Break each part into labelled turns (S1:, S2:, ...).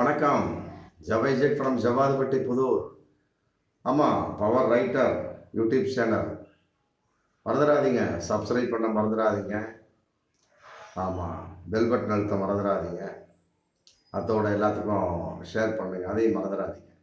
S1: வணக்கம். ஜவைஜெட் ஃப்ரம் ஜவாதுபட்டி புதூர். ஆமாம் பவர் ரைட்டர் யூடியூப் சேனல் மறந்துடாதீங்க. சப்ஸ்கிரைப் பண்ண மறந்துடாதீங்க. ஆமாம் பெல் பட்டன் அழுத்த மறந்துடாதீங்க. அதோட எல்லாத்துக்கும் ஷேர் பண்ணுங்க. அதையும் மறந்துடாதீங்க.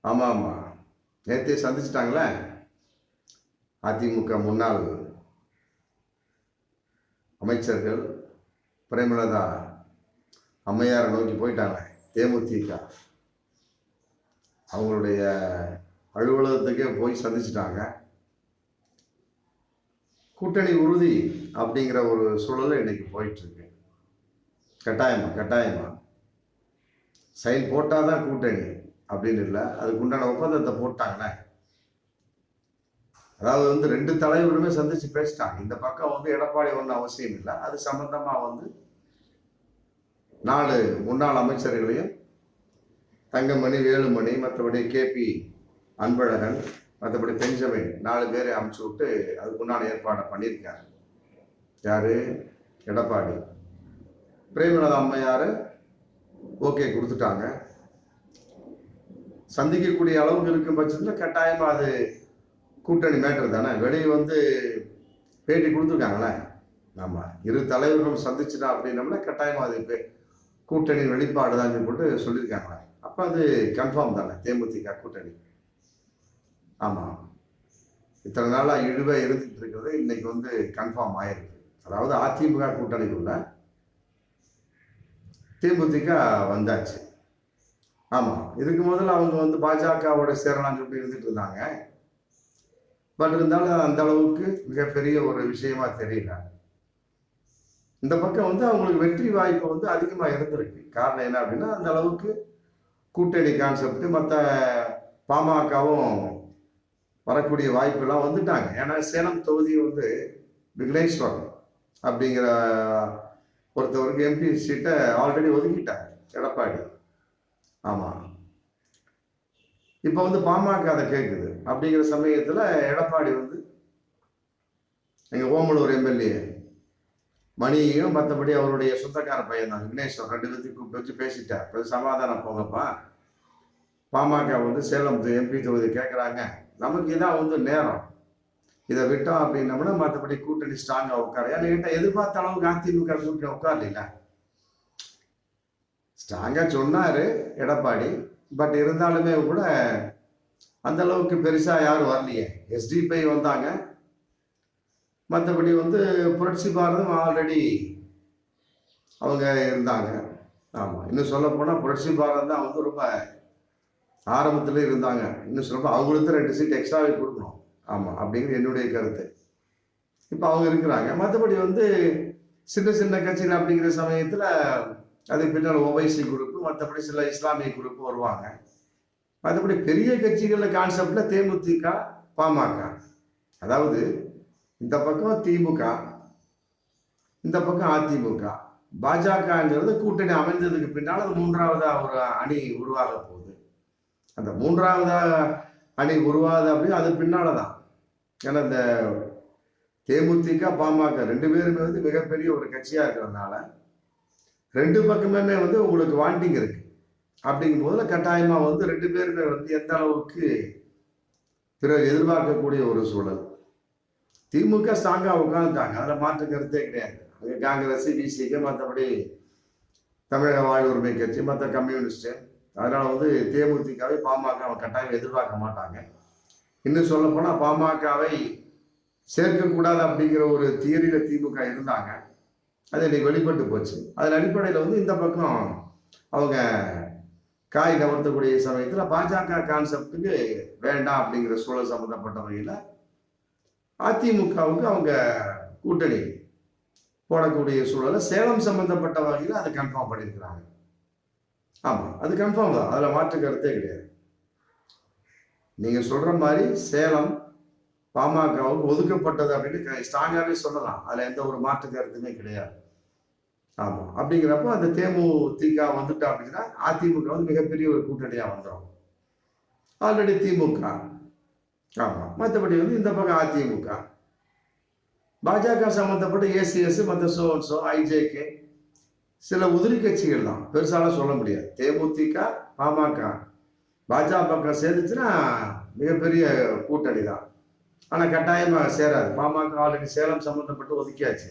S1: ஆமாம் ஆமாம் நேற்றே சந்திச்சிட்டாங்களே? அதிமுக முன்னாள் அமைச்சர்கள் பிரேமலதா அம்மையாரை நோக்கி போயிட்டாங்க தேமுதிக. அவங்களுடைய அலுவலகத்துக்கே போய் சந்திச்சிட்டாங்க. கூட்டணி உறுதி அப்படிங்கிற ஒரு சூழல் இன்னைக்கு போயிட்டுருக்கு. கட்டாயமா கட்டாயமா. சைன் போட்டால் தான் கூட்டணி அப்படின்னு இல்லை அதுக்கு உண்டான ஒப்பந்தத்தை போட்டாங்கண்ணே. அதாவது வந்து ரெண்டு தலைவருமே சந்திச்சு பேசிட்டாங்க. இந்த பக்கம் வந்து எடப்பாடி ஒன்றும் அவசியம் இல்லை அது சம்மந்தமாக வந்து நாலு முன்னாள் அமைச்சர்களையும் தங்கமணி வேலுமணி மற்றபடி கேபி அன்பழகன் மற்றபடி பெஞ்சமின் நாலு பேரை அமுச்சு விட்டு அதுக்குண்டான ஏற்பாடை பண்ணியிருக்காரு. யாரு? எடப்பாடி. பிரேமலதா அம்மையார் ஓகே கொடுத்துட்டாங்க. சந்திக்கக்கூடிய அளவுக்கு இருக்கும் பட்சத்தில் கட்டாயமாக அது கூட்டணி மேட்டர் தானே? வெளியே வந்து பேட்டி கொடுத்துருக்காங்களே. ஆமாம் இரு தலைவர்களும் சந்திச்சுட்டா அப்படின்னம்னா கட்டாயமாக அது பே- கூட்டணி வெளிப்பாடு தான் போட்டு சொல்லியிருக்காங்களே அப்போ அது கன்ஃபார்ம் தானே தேமுதிக கூட்டணி. ஆமாம் இத்தனை நாளாக இழுவை இருந்துட்டு இருக்கிறது இன்னைக்கு வந்து கன்ஃபார்ம் ஆயிருக்கு. அதாவது அதிமுக கூட்டணிக்குள்ள தேமுதிக வந்தாச்சு. ஆமாம் இதுக்கு முதல்ல அவங்க வந்து பாஜகவோட சேரலாம்னு சொல்லி இருந்துட்டு இருந்தாங்க. பட் இருந்தாலும் அந்த அளவுக்கு மிகப்பெரிய ஒரு விஷயமா தெரியல. இந்த பக்கம் வந்து அவங்களுக்கு வெற்றி வாய்ப்பு வந்து அதிகமாக இருந்திருக்கு. காரணம் என்ன அப்படின்னா அந்த அளவுக்கு கூட்டணி கான்செப்ட் மற்ற பாமகவும் வரக்கூடிய வாய்ப்பெல்லாம் வந்துட்டாங்க. ஏன்னா சேலம் தொகுதி வந்து விக்னேஸ்வரன் அப்படிங்கிற ஒருத்தவருக்கு எம்பி சீட்டை ஆல்ரெடி ஒதுக்கிட்டாங்க எடப்பாடி. ஆமாம் இப்போ வந்து பாமக அதை கேட்குது அப்படிங்கிற சமயத்தில் எடப்பாடி வந்து எங்கள் ஓமலூர் எம்எல்ஏ மணியையும் மற்றபடி அவருடைய சொந்தக்கார பையன் தான் விக்னேஸ்வர் ரெண்டு பேர்த்தையும் கூப்பிட்டு வச்சு பேசிட்டார். இப்போ சமாதானம் போங்கப்பா. பாமக வந்து சேலம் எம்பி தொகுதி கேட்குறாங்க நமக்கு இதான் வந்து நேரம். இதை விட்டோம் அப்படின்னம்னா மற்றபடி கூட்டணி ஸ்ட்ராங்காக உட்கார. ஏன்னா கிட்ட எதிர்பார்த்த அளவுக்கு அதிமுக கூட்டணி உட்காரல ஸ்ட்ராங்காக சொன்னார் எடப்பாடி. பட் இருந்தாலுமே கூட அந்த அளவுக்கு பெருசாக யாரும் வரலையே. எஸ்டிபி வந்தாங்க. மற்றபடி வந்து புரட்சி பாரதம் ஆல்ரெடி அவங்க இருந்தாங்க. ஆமாம் இன்னும் சொல்லப்போனால் புரட்சி பாரதம் தான் வந்து ரொம்ப ஆரம்பத்தில் இருந்தாங்க. இன்னும் சொல்லப்போ அவங்களுக்கு ரெண்டு சீட் எக்ஸ்ட்ராவே கொடுக்கணும். ஆமாம் அப்படிங்கிறது என்னுடைய கருத்து. இப்போ அவங்க இருக்கிறாங்க. மற்றபடி வந்து சின்ன சின்ன கட்சிகள் அப்படிங்கிற சமயத்தில் அதுக்கு பின்னால் ஓவைசி குரூப்பு மற்றபடி சில இஸ்லாமிய குரூப்பு வருவாங்க. மற்றபடி பெரிய கட்சிகளில் கான்செப்டில் தேமுதிக பாமக. அதாவது இந்த பக்கம் திமுக இந்த பக்கம் அதிமுக. பாஜகங்கிறது கூட்டணி அமைந்ததுக்கு பின்னால் அது மூன்றாவதா ஒரு அணி உருவாக போகுது. அந்த மூன்றாவதா அணி உருவாகுது அப்படின்னு அது பின்னால தான். ஏன்னா இந்த தேமுதிக பாமக ரெண்டு பேருமே வந்து மிகப்பெரிய ஒரு கட்சியாக இருக்கிறதுனால ரெண்டு பக்கமே வந்து உங்களுக்கு வாண்டிங் இருக்கு. அப்படிங்கும் போதுல கட்டாயமாக வந்து ரெண்டு பேருமே வந்து எந்த அளவுக்கு பிறர் எதிர்பார்க்கக்கூடிய ஒரு சூழல். திமுக ஸ்ட்ராங்காக உட்காந்துட்டாங்க அதில் மாற்று கருத்தே கிடையாது. அது காங்கிரஸ் பிசிக்கு மற்றபடி தமிழக வாழ் உரிமை கட்சி மற்ற கம்யூனிஸ்ட்டு அதனால் வந்து தேமுதிகவை பாமக அவன் கட்டாயம் எதிர்பார்க்க மாட்டாங்க. இன்னும் சொல்ல போனால் பாமகவை சேர்க்கக்கூடாது அப்படிங்கிற ஒரு தியரியில் திமுக இருந்தாங்க. அது இன்னைக்கு வெளிப்பட்டு போச்சு. அதன் அடிப்படையில் வந்து இந்த பக்கம் அவங்க காய் கவர்த்தக்கூடிய சமயத்தில் பாஜக கான்செப்டுக்கு வேண்டாம் அப்படிங்கிற சூழல் சம்மந்தப்பட்ட வகையில் அதிமுகவுக்கு அவங்க கூட்டணி போடக்கூடிய சூழலை சேலம் சம்பந்தப்பட்ட வகையில் அதை கன்ஃபார்ம் பண்ணியிருக்கிறாங்க ஆமாம் அது கன்ஃபார்ம் தான். அதில் மாற்று கருத்தே கிடையாது. நீங்கள் சொல்கிற மாதிரி சேலம் பாமகவுக்கு ஒதுக்கப்பட்டது அப்படின்னு ஸ்ட்ராங்காகவே சொல்லலாம். அதில் எந்த ஒரு மாற்று கருத்துமே கிடையாது. ஆமாம் அப்படிங்கிறப்போ அந்த தேமுதிக வந்துட்டா அப்படின்னா அதிமுக வந்து மிகப்பெரிய ஒரு கூட்டணியாக வந்துடும் ஆல்ரெடி திமுக ஆமாம் மற்றபடி வந்து இந்த பக்கம் அதிமுக. பாஜக சம்மந்தப்பட்ட ஏசிஎஸ் மற்ற சோன்சோ ஐஜேகே சில உதிரி கட்சிகள் தான். பெருசாலாம் சொல்ல முடியாது. தேமுதிக பாமக பாஜக சேர்ந்துச்சுன்னா மிகப்பெரிய கூட்டணி தான். ஆனால் கட்டாயமாக சேராது. பாமக ஆல்ரெடி சேலம் சம்மந்தப்பட்டு ஒதுக்கியாச்சு.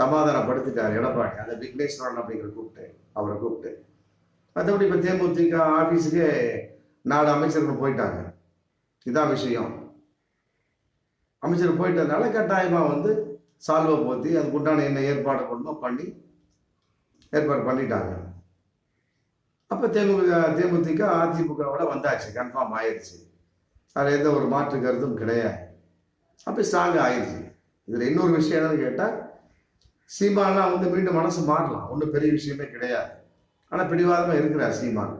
S1: சமாதானப்படுத்திட்டார் எடப்பாடி. அந்த விக்னேஸ்வரன் அப்படிங்கிற கூப்பிட்டு அவரை கூப்பிட்டு. மற்றபடி இப்போ தேமுதிக ஆஃபீஸுக்கே நாலு அமைச்சர்கள் போயிட்டாங்க. இதான் விஷயம். அமைச்சர் போயிட்டதுனால கட்டாயமாக வந்து சால்வை போற்றி அதுக்கு உண்டான என்ன ஏற்பாடு பண்ணுமோ பண்ணி ஏற்பாடு பண்ணிட்டாங்க. அப்போ தேமுதிக தேமுதிக அதிமுகவோட வந்தாச்சு. கன்ஃபார்ம் ஆயிடுச்சு அதில் எந்த ஒரு மாற்று கருத்தும் கிடையாது. அப்போ ஸ்ட்ராங் ஆயிடுச்சு இதில் இன்னொரு விஷயம் என்னன்னு கேட்டால் சீமான்லாம் வந்து மீண்டும் மனசு மாறலாம். ஒன்றும் பெரிய விஷயமே கிடையாது. ஆனால் பிடிவாதமாக இருக்கிறார் சீமான்.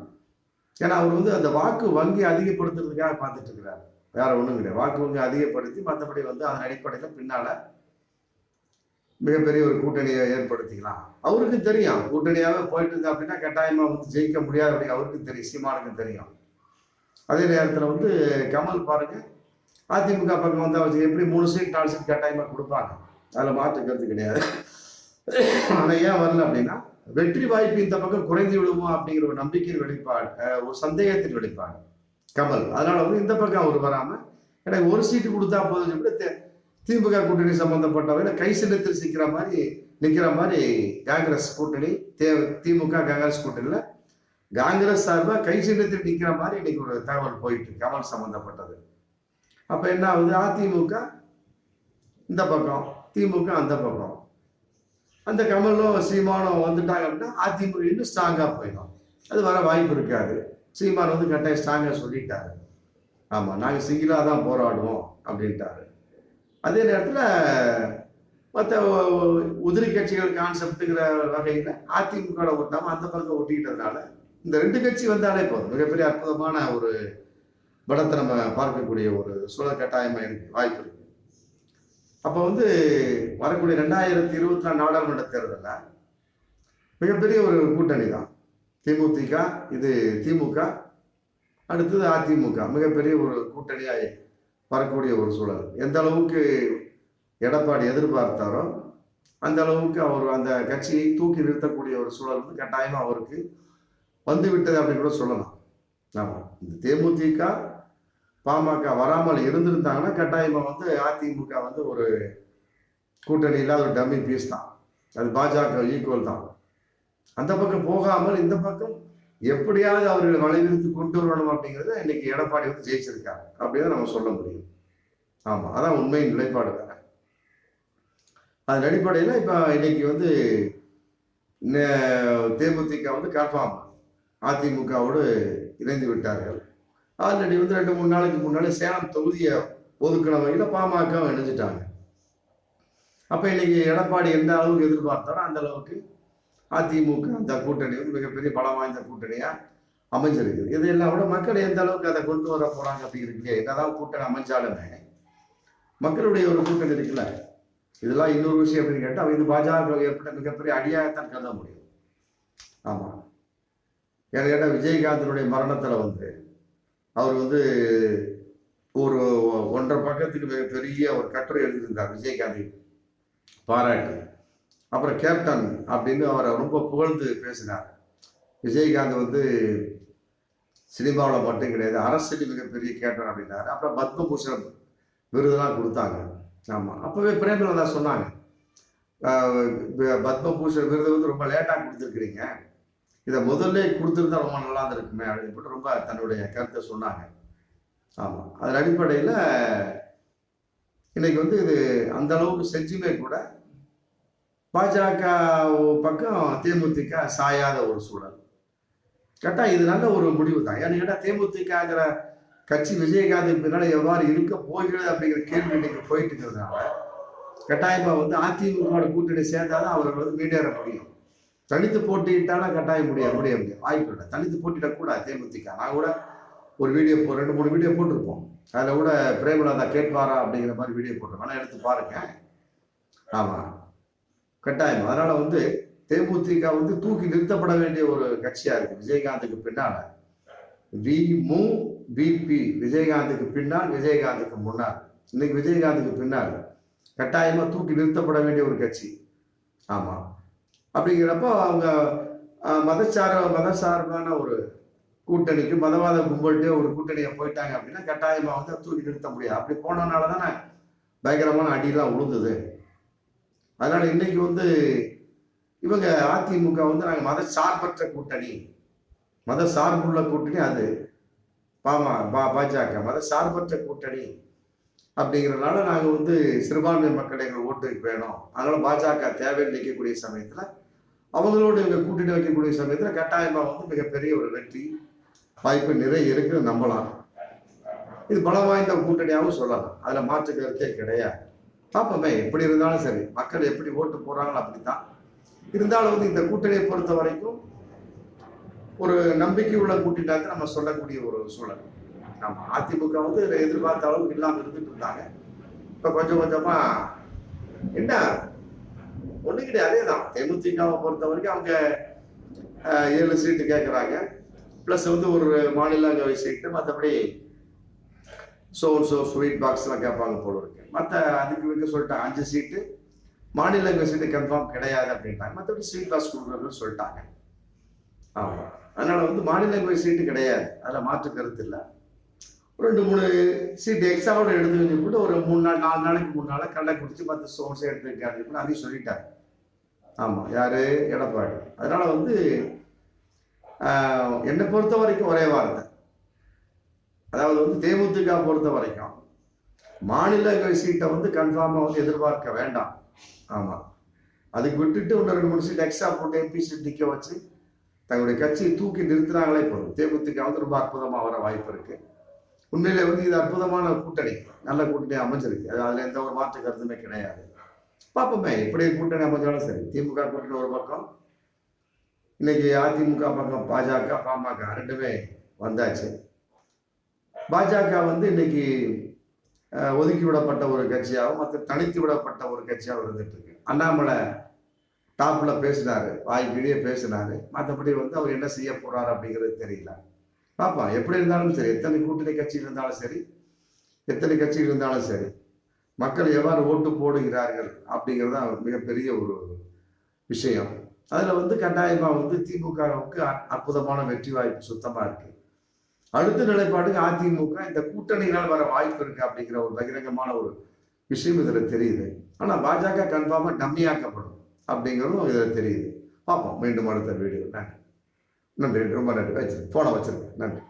S1: ஏன்னா அவர் வந்து அந்த வாக்கு வங்கி அதிகப்படுத்துறதுக்காக பார்த்துட்டு இருக்கிறார். வேற ஒன்றும் கிடையாது. வாக்கு வங்கி அதிகப்படுத்தி மற்றபடி வந்து அதன் அடிப்படையில் பின்னால் மிகப்பெரிய ஒரு கூட்டணியை ஏற்படுத்திக்கலாம். அவருக்கும் தெரியும். கூட்டணியாகவே போயிட்டு இருந்தா அப்படின்னா கட்டாயமாக வந்து ஜெயிக்க முடியாது அப்படின்னு அவருக்கும் தெரியும். சீமானுக்கு தெரியும். அதே நேரத்தில் வந்து கமல் பாருங்க. அதிமுக பக்கம் வந்து அவர் எப்படி மூணு சீட் நாலு சீட் கட்டாயமாக கொடுப்பாங்க. அதில் மாற்று கருத்து கிடையாது. ஆனால் ஏன் வரல அப்படின்னா வெற்றி வாய்ப்பு இந்த பக்கம் குறைந்து விடுமோ அப்படிங்கிற ஒரு நம்பிக்கையின் வெளிப்பாடு ஒரு சந்தேகத்தின் வெளிப்பாடு. கமல் அதனால வந்து இந்த பக்கம் அவர் வராம எனக்கு ஒரு சீட்டு கொடுத்தா போதும் சொல்லிட்டு திமுக கூட்டணி சம்பந்தப்பட்டவரை கை சின்னத்தில் சிக்கிற மாதிரி நிக்கிற மாதிரி காங்கிரஸ் கூட்டணி தே திமுக காங்கிரஸ் கூட்டணியில காங்கிரஸ் சார்பாக கை சின்னத்தில் நிக்கிற மாதிரி இன்னைக்கு ஒரு தகவல் போயிட்டு கமல் சம்பந்தப்பட்டது. அப்ப என்ன ஆகுது? அதிமுக இந்த பக்கம் திமுக அந்த பக்கம். அந்த கமலும் சீமானோ வந்துட்டாங்க அப்படின்னா அதிமுக இன்னும் ஸ்ட்ராங்காக போயிடும். அது வர வாய்ப்பு இருக்காது. சீமான் வந்து கட்டாயம் ஸ்ட்ராங்காக சொல்லிட்டாரு. ஆமாம் நாங்கள் சிங்கிளாக தான் போராடுவோம் அப்படின்ட்டாரு. அதே நேரத்தில் மற்ற உதிரி கட்சிகள் கான்செப்ட்டுங்கிற வகையில் அதிமுக ஒட்டாமல் அந்த பக்கம் ஒட்டிக்கிட்டதுனால இந்த ரெண்டு கட்சி வந்தாலே போதும். மிகப்பெரிய அற்புதமான ஒரு படத்தை நம்ம பார்க்கக்கூடிய ஒரு சூழல் கட்டாயமாக இருக்கு வாய்ப்பு இருக்கு. அப்போ வந்து வரக்கூடிய ரெண்டாயிரத்தி இருபத்தி நாலு நாடாளுமன்ற தேர்தலில் மிகப்பெரிய ஒரு கூட்டணி தான். தேமுதிக இது திமுக அடுத்தது அதிமுக. மிகப்பெரிய ஒரு கூட்டணியாக வரக்கூடிய ஒரு சூழல். எந்த அளவுக்கு எடப்பாடி எதிர்பார்த்தாரோ அந்த அளவுக்கு அவர் அந்த கட்சியை தூக்கி நிறுத்தக்கூடிய ஒரு சூழல் வந்து கட்டாயமாக அவருக்கு வந்து விட்டது அப்படின்னு கூட சொல்லலாம். ஆமாம் இந்த தேமுதிக பாமக வராமல் இருந்திருந்தாங்கன்னா கட்டாயமாக வந்து அதிமுக வந்து ஒரு கூட்டணி இல்லாத ஒரு டம்மி பீஸ் தான். அது பாஜக ஈக்குவல் தான். அந்த பக்கம் போகாமல் இந்த பக்கம் எப்படியாவது அவர்களை வளைவிரித்து கொண்டு வரணும் அப்படிங்கிறத இன்னைக்கு எடப்பாடி வந்து ஜெயிச்சிருக்காங்க அப்படின்னு நம்ம சொல்ல முடியும். ஆமாம் அதான் உண்மையின் நிலைப்பாடு வேற. அதன் அடிப்படையில் இப்போ இன்னைக்கு வந்து தேமுதிக வந்து கன்ஃபார்ம் அதிமுகவோடு இணைந்து விட்டார்கள். ஆல்ரெடி வந்து ரெண்டு மூணு நாளைக்கு முன்னாடி சேலம் தொகுதியை ஒதுக்கின வகையில் பாமக இணைஞ்சிட்டாங்க. அப்போ இன்னைக்கு எடப்பாடி எந்த அளவுக்கு எதிர்பார்த்தாரோ அந்த அளவுக்கு அதிமுக அந்த கூட்டணி வந்து மிகப்பெரிய பலம் வாய்ந்த கூட்டணியாக அமைஞ்சிருக்குது. இதெல்லாம் விட மக்கள் எந்த அளவுக்கு அதை கொண்டு வர போறாங்க அப்படிங்கிறதுக்கு என்னதான் கூட்டணி அமைஞ்சாலுமே மக்களுடைய ஒரு கூட்டணி இருக்குல்ல. இதெல்லாம் இன்னொரு விஷயம் அப்படின்னு கேட்டால் இது பாஜக ஏற்பட்ட மிகப்பெரிய அடியாகத்தான் கருத முடியும். ஆமாம் ஏன்னு கேட்டால் விஜயகாந்தனுடைய மரணத்தில் வந்து அவர் வந்து ஒரு ஒன்றரை பக்கத்துக்கு பெரிய ஒரு கட்டுரை எழுதியிருந்தார் விஜயகாந்தை. பாராட்டி. அப்புறம் கேப்டன் அப்படின்னு அவரை ரொம்ப புகழ்ந்து பேசினார். விஜயகாந்த் வந்து சினிமாவில் மட்டும் கிடையாது அரசியல் மிகப்பெரிய கேப்டன் அப்படின்னாரு. அப்புறம் பத்மபூஷன் விருதெல்லாம் கொடுத்தாங்க. ஆமாம் அப்போவே பிரேமலதா சொன்னாங்க. பத்மபூஷன் விருது வந்து ரொம்ப லேட்டாக கொடுத்துருக்குறீங்க. இதை முதல்ல கொடுத்துருந்தா ரொம்ப நல்லா இருந்திருக்குமே அப்படின்னு போட்டு ரொம்ப தன்னுடைய கருத்தை சொன்னாங்க. ஆமாம் அதன் அடிப்படையில் இன்னைக்கு வந்து இது அந்த அளவுக்கு செஞ்சுமே கூட பாஜக பக்கம் தேமுதிக சாயாத ஒரு சூழல். கேட்டால் இது நல்ல ஒரு முடிவு தான். ஏன்னு கேட்டால் தேமுதிகங்கிற கட்சி விஜயகாந்த் பின்னால் எவ்வாறு இருக்க போகிறது அப்படிங்கிற கேள்வி இன்னைக்கு போயிட்டு இருக்கிறதுனால கட்டாயமாக வந்து அதிமுக கூட்டணி சேர்ந்தாதான் அவர்கள் வந்து மீடேற முடியும். தனித்து போட்டியிட்டாலும் கட்டாயம் முடியாது முடிய முடியும் வாய்ப்பு இல்லை. தனித்து போட்டியிடக்கூடாது தேமுதிக. நான் கூட ஒரு வீடியோ போ ரெண்டு மூணு வீடியோ போட்டிருப்போம். அதில் கூட பிரேமலாதா கேட்பாரா அப்படிங்கிற மாதிரி வீடியோ போட்டிருக்கோம் ஆனால் எடுத்து பாருங்க. ஆமாம் கட்டாயம். அதனால் வந்து தேமுதிக வந்து தூக்கி நிறுத்தப்பட வேண்டிய ஒரு கட்சியாக இருக்குது விஜயகாந்துக்கு பின்னால். வி மு பிபி விஜயகாந்துக்கு பின்னால் விஜயகாந்துக்கு முன்னால். இன்னைக்கு விஜயகாந்துக்கு பின்னால். கட்டாயமாக தூக்கி நிறுத்தப்பட வேண்டிய ஒரு கட்சி. ஆமாம் அப்படிங்கிறப்போ அவங்க மதச்சார மதசார்பான ஒரு கூட்டணிக்கு மதவாத கும்பல்கிட்ட ஒரு கூட்டணியை போயிட்டாங்க அப்படின்னா கட்டாயமாக வந்து தூக்கி நிறுத்த முடியாது. அப்படி போனதுனால தானே பயங்கரமான அடியெல்லாம் உழுந்தது. அதனால இன்னைக்கு வந்து இவங்க அதிமுக வந்து நாங்கள் மத சார்பற்ற கூட்டணி. மத சார்புள்ள கூட்டணி அது. பாமா பா பாஜக. மத சார்பற்ற கூட்டணி. அப்படிங்கிறதுனால நாங்கள் வந்து சிறுபான்மை மக்கள் எங்கள் ஓட்டுக்கு வேணும். அதனால் பாஜக தேவையில் நிற்கக்கூடிய சமயத்தில் அவங்களோட இவங்க கூட்டணி வைக்கக்கூடிய சமயத்தில் கட்டாயமாக வந்து மிகப்பெரிய ஒரு வெற்றி வாய்ப்பு நிறைய இருக்குது நம்பலாம். இது பலம் வாய்ந்த கூட்டணியாகவும் சொல்லலாம். அதில் மாற்று கருத்தே கிடையாது. பார்ப்போமே எப்படி இருந்தாலும் சரி மக்கள் எப்படி ஓட்டு போடுறாங்களோ அப்படித்தான். இருந்தாலும் வந்து இந்த கூட்டணியை பொறுத்த வரைக்கும் ஒரு நம்பிக்கை உள்ள கூட்டினாக்க நம்ம சொல்லக்கூடிய ஒரு சூழல். நம்ம அதிமுக வந்து எதிர்பார்த்த அளவுக்கு இல்லாமல் இருந்துட்டு இருந்தாங்க. இப்போ கொஞ்சம் கொஞ்சமா என்ன? ஒண்ணு கிடையாது அதே தான். தேமுதிகவை பொறுத்த வரைக்கும் அவங்க ஏழு சீட்டு கேட்குறாங்க ப்ளஸ் வந்து ஒரு மாநிலங்களவை சீட்டு மற்றபடி சோ சோ ஸ்வீட் பாக்ஸ்லாம் கேட்பாங்க போல இருக்கு. மற்ற அதுக்கு வந்து சொல்லிட்டாங்க அஞ்சு சீட்டு மாநிலங்களவை சீட்டு கன்ஃபார்ம் கிடையாது அப்படின்ட்டாங்க. மற்றபடி ஸ்வீட் பாக்ஸ் கொடுக்குறதுன்னு சொல்லிட்டாங்க. ஆமாம் அதனால வந்து மாநிலங்களவை சீட்டு கிடையாது. அதில் மாற்று கருத்து இல்லை. ரெண்டு மூணு சீட்டு எக்ஸ்ட்ராவோட எடுத்து வச்சு கூட ஒரு மூணு நாள் நாலு நாளைக்கு மூணு நாளாக கடலை குடிச்சு பத்து சோர்ஸை எடுத்துக்காது கூட அதையும் சொல்லிட்டார். ஆமாம் யார்? எடப்பாடி. அதனால் வந்து என்னை பொறுத்த வரைக்கும் ஒரே வார்த்தை. அதாவது வந்து தேமுதிக பொறுத்த வரைக்கும் மாநில சீட்டை வந்து கன்ஃபார்மாக வந்து எதிர்பார்க்க வேண்டாம். ஆமாம் அதுக்கு விட்டுட்டு இன்னும் ரெண்டு மூணு சீட் எக்ஸ்ட்ரா போட்டு எம்பி சீட் நிற்க வச்சு தங்களுடைய கட்சியை தூக்கி நிறுத்தினாங்களே போதும். தேமுதிக வந்து ரொம்ப அற்புதமாக வர வாய்ப்பு இருக்குது உண்மையிலே வந்து இது அற்புதமான கூட்டணி நல்ல கூட்டணி அமைஞ்சிருக்கு அது அதில் எந்த ஒரு மாற்று கருத்துமே கிடையாது. பார்ப்போமே இப்படி கூட்டணி அமைஞ்சாலும் சரி. திமுக கூட்டணி ஒரு பக்கம் இன்னைக்கு அதிமுக பக்கம் பாஜக பாமக ரெண்டுமே வந்தாச்சு. பாஜக வந்து இன்னைக்கு ஒதுக்கி விடப்பட்ட ஒரு கட்சியாகவும் மற்ற தனித்து விடப்பட்ட ஒரு கட்சியாகவும் இருந்துட்டு இருக்கு. அண்ணாமலை டாப்ல பேசினாரு வாய் பேசினாரு. மற்றபடி வந்து அவர் என்ன செய்ய போறாரு அப்படிங்கிறது தெரியல. பார்ப்போம் எப்படி இருந்தாலும் சரி எத்தனை கூட்டணி கட்சி இருந்தாலும் சரி எத்தனை கட்சி இருந்தாலும் சரி மக்கள் எவ்வாறு ஓட்டு போடுகிறார்கள் அப்படிங்கிறது தான் மிகப்பெரிய ஒரு விஷயம். அதில் வந்து கட்டாயமாக வந்து திமுகவுக்கு அ- அற்புதமான வெற்றி வாய்ப்பு சுத்தமாக இருக்கு. அடுத்த நிலைப்பாட்டுக்கு அதிமுக இந்த கூட்டணியினால் வர வாய்ப்பு இருக்கு அப்படிங்கிற ஒரு பகிரங்கமான ஒரு விஷயம் இதில் தெரியுது. ஆனால் பாஜக கன்ஃபார்மாக டம்மியாக்கப்படும் அப்படிங்கிறதும் இதில் தெரியுது. பார்ப்போம் மீண்டும் அடுத்த வீடியோ நன்றி. நன்றி ரொம்ப நன்றி. வச்சிருக்கேன் ஃபோனை வச்சிருக்கேன் நன்றி.